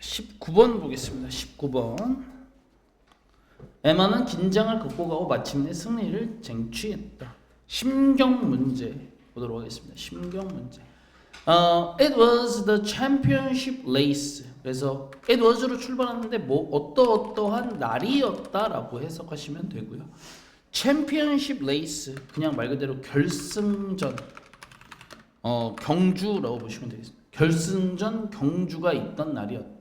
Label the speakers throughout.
Speaker 1: 19번 보겠습니다. 19번. 에마는 긴장을 극복 하고 마침내 승리를 쟁취했다. 심경 문제 보도록 하겠습니다. 심경 문제. 어, it was the championship race. 그래서 it was로 출발하는데 뭐 어떠어떠한 날이었다라고 해석하시면 되고요. championship race 그냥 말 그대로 결승전 어, 경주라고 보시면 되겠습니다. 결승전 경주가 있던 날이었다.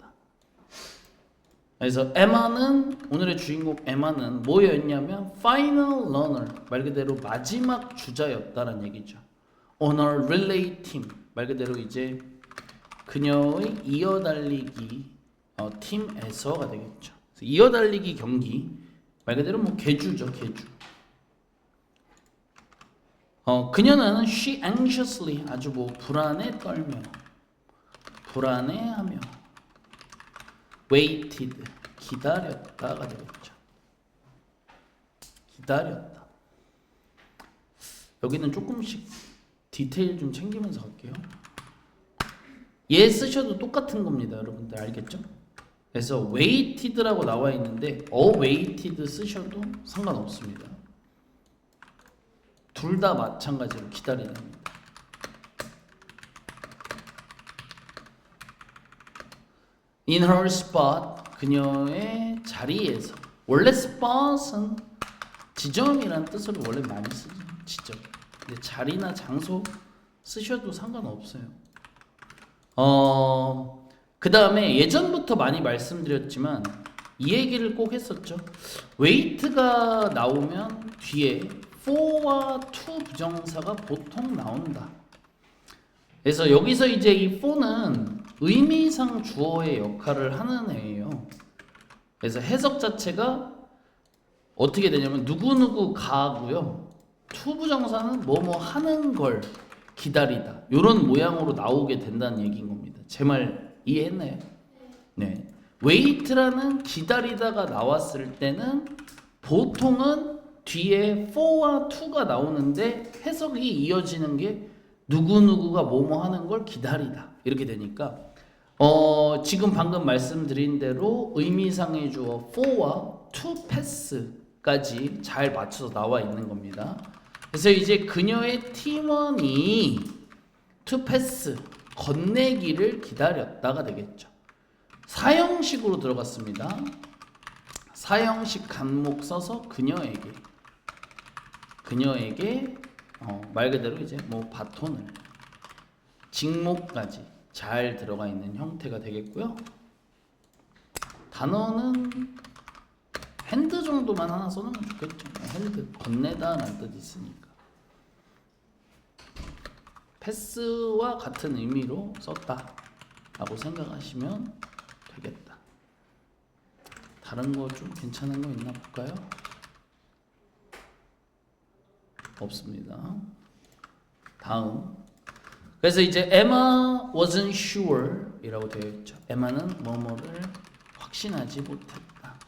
Speaker 1: 그래서 에마는 오늘의 주인공 에마는 뭐였냐면 final runner 말 그대로 마지막 주자였다는 얘기죠. on a relay team 말 그대로 이제 그녀의 이어달리기 어, 팀에서가 되겠죠. 이어달리기 경기 말 그대로 뭐 개주죠 개주. 어 그녀는 she anxiously 아주 뭐 불안에 떨며 불안해하며 waited 기다렸다가 되겠죠. 기다렸다. 여기는 조금씩 디테일 좀 챙기면서 갈게요. 얘 쓰셔도 똑같은 겁니다, 여러분들 알겠죠? 그래서 waited라고 나와 있는데 awaited 쓰셔도 상관없습니다. 둘 다 마찬가지로 기다리랍니다. In her spot 그녀의 자리에서 원래 spot은 지점이란 뜻으로 원래 많이 쓰죠 지점. 근데 자리나 장소 쓰셔도 상관없어요. 어, 그 다음에 예전부터 많이 말씀드렸지만 이 얘기를 꼭 했었죠. wait가 나오면 뒤에 for와 to 부정사가 보통 나온다. 그래서 여기서 이제 이 for는 의미상 주어의 역할을 하는 애예요. 그래서 해석 자체가 어떻게 되냐면 누구누구 가고요. to 부정사는 뭐뭐 하는 걸 기다리다. 이런 모양으로 나오게 된다는 얘기인 겁니다. 제 말 이해했나요? 네. wait라는 기다리다가 나왔을 때는 보통은 뒤에 for와 to가 나오는데 해석이 이어지는 게 누구누구가 뭐뭐 하는 걸 기다리다. 이렇게 되니까 어, 지금 방금 말씀드린 대로 의미상의 주어 for와 to pass까지 잘 맞춰서 나와 있는 겁니다. 그래서 이제 그녀의 팀원이 to pass 건네기를 기다렸다가 되겠죠. 사형식으로 들어갔습니다. 사형식 간목 써서 그녀에게 그녀에게 어, 말 그대로 이제 뭐 바톤을 직목까지 잘 들어가 있는 형태가 되겠고요. 단어는 핸드 정도만 하나 써놓으면 좋겠죠. 핸드 건네다라는 뜻이 있으니까. 패스와 같은 의미로 썼다라고 생각하시면 되겠다. 다른 거 좀 괜찮은 거 있나 볼까요? 없습니다. 다음. 그래서 이제 Emma wasn't sure 이라고 되어 있죠. 에마는 뭐뭐를 확신하지 못했다.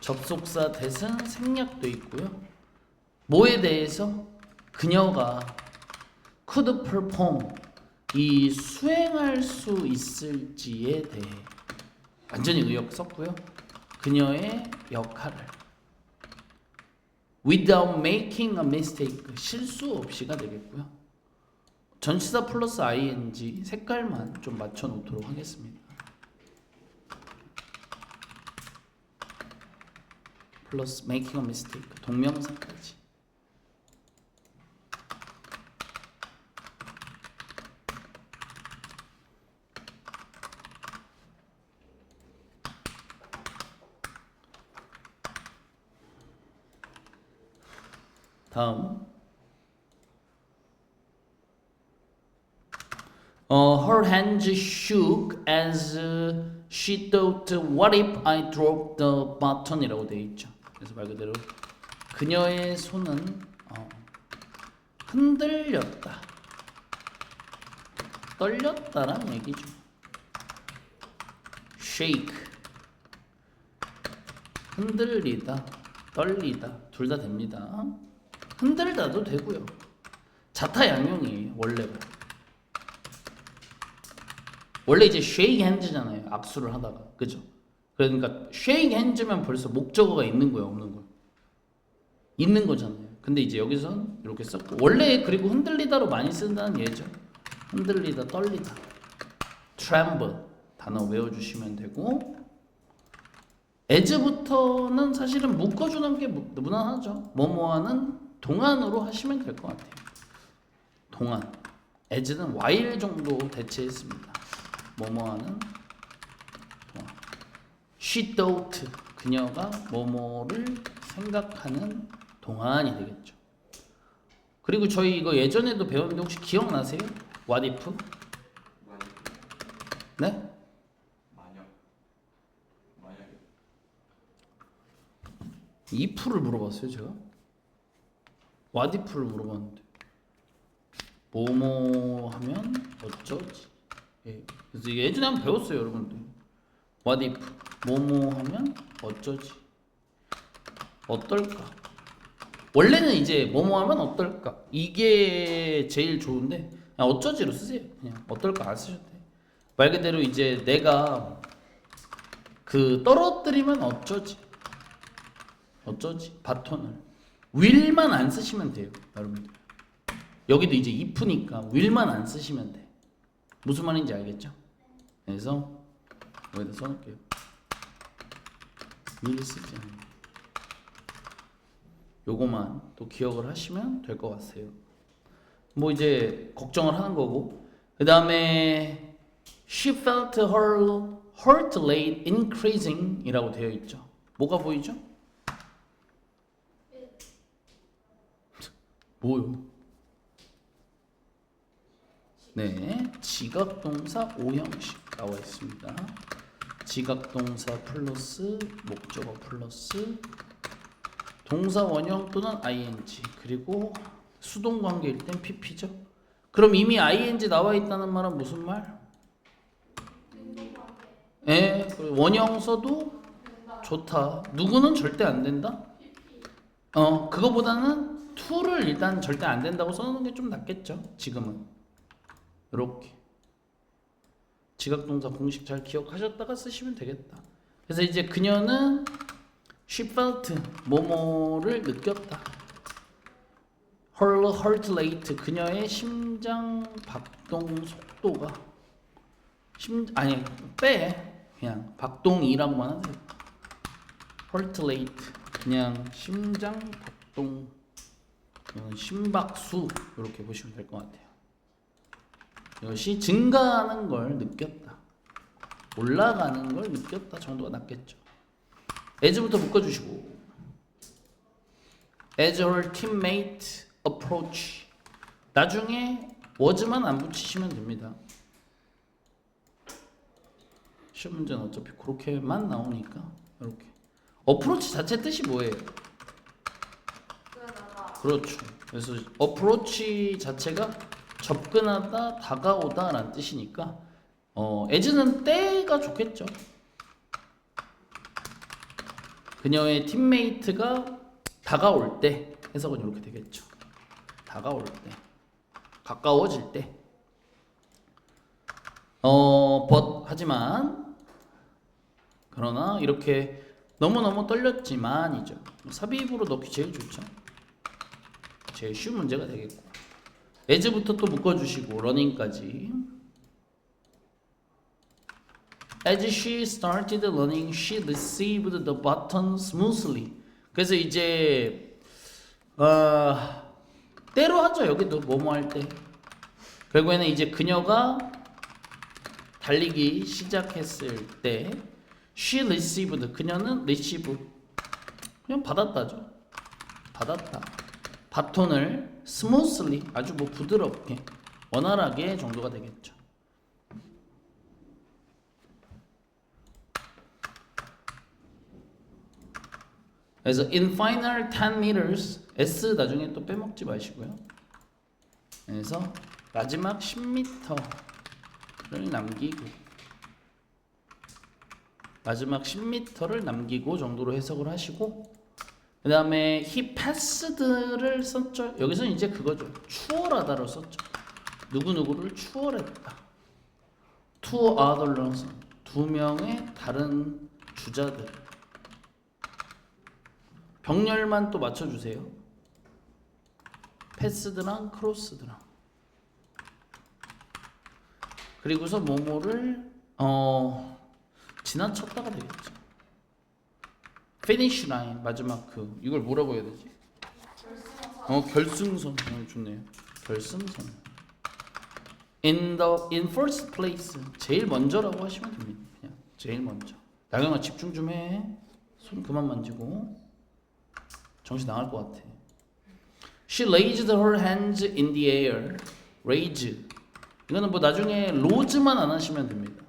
Speaker 1: 접속사 대신 생략도 있고요. 뭐에 대해서 그녀가 could perform 이 수행할 수 있을지에 대해 완전히 의역 썼고요. 그녀의 역할을 without making a mistake 실수 없이가 되겠고요. 전치사 플러스 ing 색깔만 좀 맞춰 놓도록 하겠습니다. 플러스 making a mistake 동명사까지. 다음 어, her hands shook as she thought, what if I dropped the button이라고 되어 있죠. 그래서 말 그대로 그녀의 손은 어, 흔들렸다, 떨렸다라는 얘기죠. shake 흔들리다, 떨리다 둘 다 됩니다. 흔들다도 되고요. 자타 양용이에요 원래가. 원래 이제 shake hands잖아요. 악수를 하다가. 그죠? 그러니까 shake hands면 벌써 목적어가 있는 거예요, 없는 거예요? 있는 거잖아요. 근데 이제 여기선 이렇게 썼고 원래 그리고 흔들리다로 많이 쓴다는 예죠. 흔들리다, 떨리다. tremble 단어 외워 주시면 되고 as부터는 사실은 묶어 주는 게 무- 무난하죠. 뭐뭐하는 동안으로 하시면 될 것 같아요. 동안. as는 while 정도 대체했습니다. 뭐뭐하는 동안. she thought 그녀가 뭐뭐를 생각하는 동안이 되겠죠. 그리고 저희 이거 예전에도 배웠는데 혹시 기억나세요? what if? 네? if를 물어봤어요 제가? what if를 물어봤는데 뭐뭐 하면 어쩌지? 예. 그래서 이게 예전에 한번 배웠어요 여러분들 what if 뭐뭐 하면 어쩌지? 어떨까? 원래는 이제 뭐뭐 하면 어떨까? 이게 제일 좋은데 그냥 어쩌지로 쓰세요 그냥 어떨까 안 쓰셔도 돼. 말 그대로 이제 내가 그 떨어뜨리면 어쩌지? 어쩌지? 바톤을 will만 안 쓰시면 돼요, 여러분들. 여기도 이제 if니까 will만 안 쓰시면 돼. 무슨 말인지 알겠죠? 그래서 여기다 써놓을게요. will 쓰지 않아요. 요거만 또 기억을 하시면 될 것 같아요. 뭐 이제 걱정을 하는 거고 그 다음에 she felt her heart rate increasing 이라고 되어 있죠. 뭐가 보이죠? 뭐요? 네, 지각동사 오형식 나와 있습니다. 지각동사 플러스 목적어 플러스 동사 원형 또는 ing 그리고 수동 관계일 땐 pp죠. 그럼 이미 ing 나와 있다는 말은 무슨 말? 예, 그리고 원형서도 좋다. 누구는 절대 안 된다? 어, 그거보다는 to를 일단 절대 안 된다고 써놓는 게 좀 낫겠죠. 지금은 이렇게 지각동사 공식 잘 기억하셨다가 쓰시면 되겠다. 그래서 이제 그녀는 she felt 뭐뭐를 느꼈다. her heart rate 그녀의 심장 박동 속도가 심 아니 빼 그냥 박동이라고만 하세요. heart rate 그냥 심장 박동 심박수 이렇게 보시면 될 것 같아요. 이것이 증가하는 걸 느꼈다. 올라가는 걸 느꼈다 정도가 낫겠죠. as부터 묶어주시고 as her teammate approach 나중에 was만 안 붙이시면 됩니다. 시험 문제는 어차피 그렇게만 나오니까 이렇게 어프로치 자체 뜻이 뭐예요? 그렇죠. 그래서 어프로치 자체가 접근하다, 다가오다 라는 뜻이니까 어, as는 때가 좋겠죠. 그녀의 팀메이트가 다가올 때 해석은 이렇게 되겠죠. 다가올 때, 가까워질 때. 어, but 하지만 그러나 이렇게 너무 너무 떨렸지만이죠. 삽입으로 넣기 제일 좋죠. 제일 쉬운 문제가 되겠고. As부터 또 묶어주시고 running,까지. As she started running, she received the button smoothly. 그래서 이제 어, 때로 하죠 여기도 뭐뭐 할 때. 결국에는 이제 그녀가 달리기 시작했을 때 she received 그녀는 receive 그냥 받았다죠. 받았다. 바톤을 smoothly 아주 뭐 부드럽게 원활하게 정도가 되겠죠. 그래서 in final 10 meters S 나중에 또 빼먹지 마시고요. 그래서 마지막 10m를 남기고 마지막 10m를 남기고 정도로 해석을 하시고 그 다음에 he passed를 썼죠. 여기서는 이제 그거죠. 추월하다로 썼죠. 누구누구를 추월했다. two other learners 두 명의 다른 주자들 병렬만 또 맞춰주세요. 패스드랑 크로스드랑 그리고서 뭐뭐를 어 지나쳤다가 되겠죠. Finish line 마지막 그 이걸 뭐라고 해야 되지? 어 결승선 어, 좋네요. 결승선. In the in first place 제일 먼저라고 하시면 됩니다. 그냥 제일 먼저. 나경아 집중 좀 해. 손 그만 만지고 정신 나갈 것 같아. She raised her hands in the air. raise. 이거는 뭐 나중에 로즈만 안 하시면 됩니다.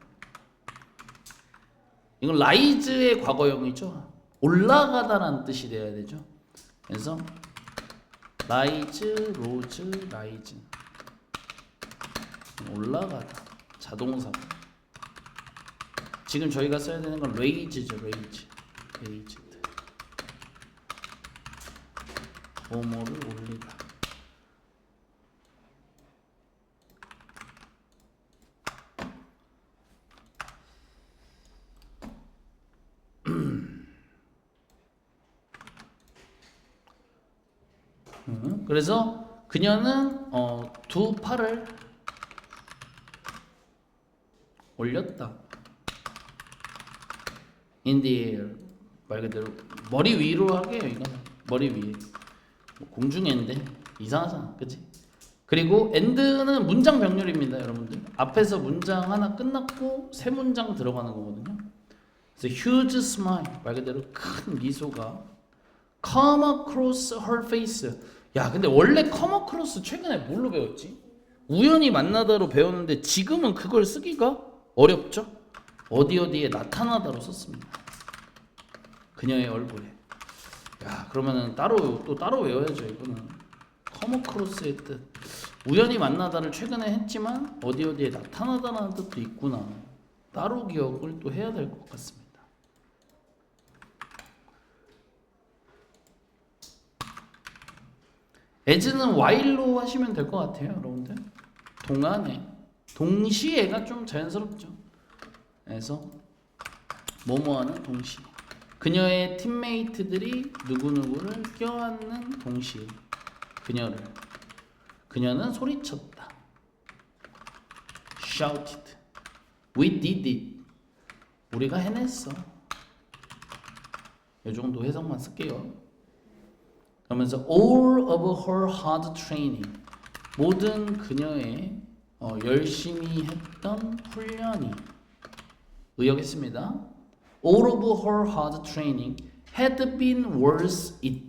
Speaker 1: 이건 라이즈의 과거형이죠. 올라가다라는 뜻이 돼야 되죠. 그래서 라이즈, 로즈, 라이즈. 올라가다. 자동사. 지금 저희가 써야 되는 건 레이즈죠, 레이즈. 레이즈. 뭐뭐를 올리다. 음, 그래서 그녀는 어, 두 팔을 올렸다. In the air. 말 그대로 머리 위로 하게요 이거는. 머리 위에. 뭐 공중에인데 이상하잖아 그치? 그리고 end는 문장 병렬입니다 여러분들. 앞에서 문장 하나 끝났고 세 문장 들어가는 거거든요. 그래서 huge smile. 말 그대로 큰 미소가 come across her face 야 근데 원래 come across 최근에 뭘로 배웠지? 우연히 만나다로 배웠는데 지금은 그걸 쓰기가 어렵죠? 어디 어디에 나타나다로 썼습니다. 그녀의 얼굴에. 야 그러면은 따로 또 따로 외워야죠 이거는. 커머크로스의 뜻. 우연히 만나다를 최근에 했지만 어디 어디에 나타나다라는 뜻도 있구나. 따로 기억을 또 해야 될 것 같습니다. As는 while로 하시면 될 것 같아요, 여러분들. 동안에 동시에가 좀 자연스럽죠. 그래서 뭐뭐하는 동시에 그녀의 팀메이트들이 누구누구를 껴안는 동시에 그녀를 그녀는 소리쳤다. shouted. We did it. 우리가 해냈어. 이 정도 해석만 쓸게요. 그러면서 all of her hard training 모든 그녀의 어, 열심히 했던 훈련이 의역했습니다. All of her hard training had been worth it.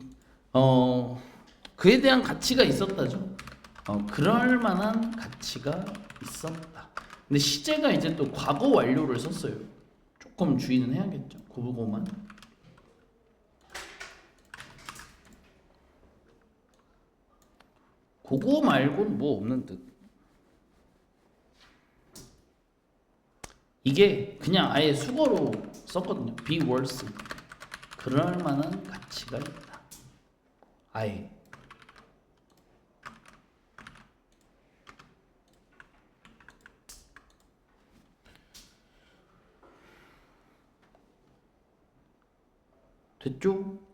Speaker 1: 어, 그에 대한 가치가 있었다죠. 어, 그럴 만한 가치가 있었다. 근데 시제가 이제 또 과거 완료를 썼어요. 조금 주의는 해야겠죠. 그거만. 그거 말고는 뭐 없는 듯. 이게 그냥 아예 수거로 썼거든요. be worth. 그럴 만한 가치가 있다. 아예. 됐죠?